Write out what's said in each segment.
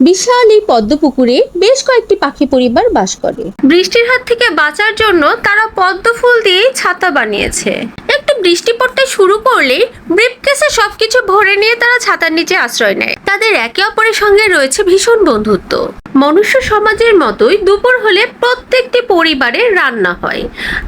বিশাল এই পদ্ম পুকুরে বেশ কয়েকটি পাখি পরিবার বাস করে। বৃষ্টির হাত থেকে বাঁচার জন্য তারা পদ্ম ফুল দিয়ে ছাতা বানিয়েছে। একটু বৃষ্টি পড়তে শুরু করলে ব্রিফকেসে সবকিছু ভরে নিয়ে তারা ছাতার নিচে আশ্রয় নেয়। তাদের একে অপরের সঙ্গে রয়েছে ভীষণ বন্ধুত্ব। মনুষ্য সমাজের মতোই দুপুর হলে প্রত্যেকটি পরিবারে রান্না হয়।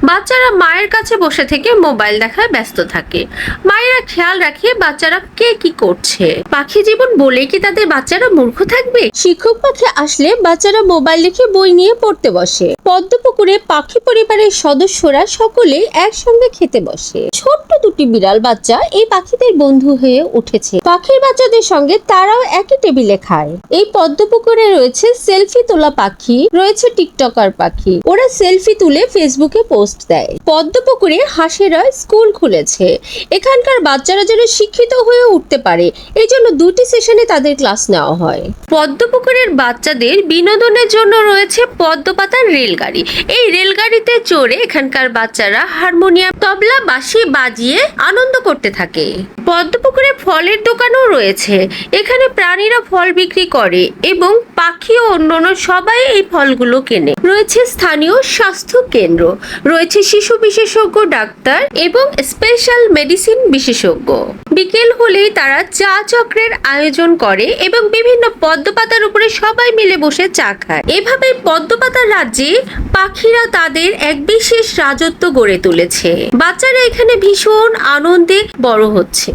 বাচ্চারা মায়ের কাছে বসে থেকে মোবাইল দেখায় ব্যস্ত থাকে। মায়েরা খেয়াল রাখে বাচ্চারা কে কি করছে। পাখি জীবন বলেই কি তাদের বাচ্চারা মূর্খ থাকবে? শিক্ষক পাখি আসলে বাচ্চারা মোবাইল রেখে বই নিয়ে পড়তে বসে। পদ্ম পুকুরে পাখি পরিবারের সদস্যরা সকলে একসঙ্গে খেতে বসে। ছোট্ট দুটি বিড়াল বাচ্চা এই পাখিদের বন্ধু হয়ে উঠেছে। পাখির বাচ্চাদের সঙ্গে তারাও একই টেবিলে খায়। এই পদ্ম পুকুরে রয়েছে সেলফি তোলা পাখি, রয়েছে টিকটকার পাখি। ওরা সেলফি তুলে ফেসবুকে পোস্ট দেয়। পদ্মপুকুরে হাঁসেরা স্কুল খুলেছে। এখানকার বাচ্চারা যেন শিক্ষিত হয়ে উঠতে পারে এই জন্য দুটি সেশনে তাদের ক্লাস নেওয়া হয়। পদ্মপুকুরের বাচ্চাদের বিনোদনের জন্য রয়েছে পদ্মপাতার রেলগাড়ি। এই রেলগাড়িতে চড়ে এখানকার বাচ্চারা হারমোনিয়াম, তবলা, বাঁশি বাজিয়ে আনন্দ করতে থাকে। পদ্মপুকুরে ফলের দোকানও রয়েছে। এখানে প্রাণীরা ফল বিক্রি করে এবং পাখি ও অন্যান্য সবাই এই ফলগুলো কেনে। রয়েছে স্থানীয় স্বাস্থ্য কেন্দ্র রয়েছে শিশু বিশেষজ্ঞ ডাক্তার এবং স্পেশাল মেডিসিন বিশেষজ্ঞ। বিকেল হলেই তারা চা চক্রের আয়োজন করে এবং বিভিন্ন পদ্মপাতার উপরে সবাই মিলে বসে চা খায়। এভাবে পদ্মপাতার রাজ্যে পাখিরা তাদের এক বিশেষ রাজত্ব গড়ে তুলেছে। বাচ্চারা এখানে ভীষণ আনন্দে বড় হচ্ছে।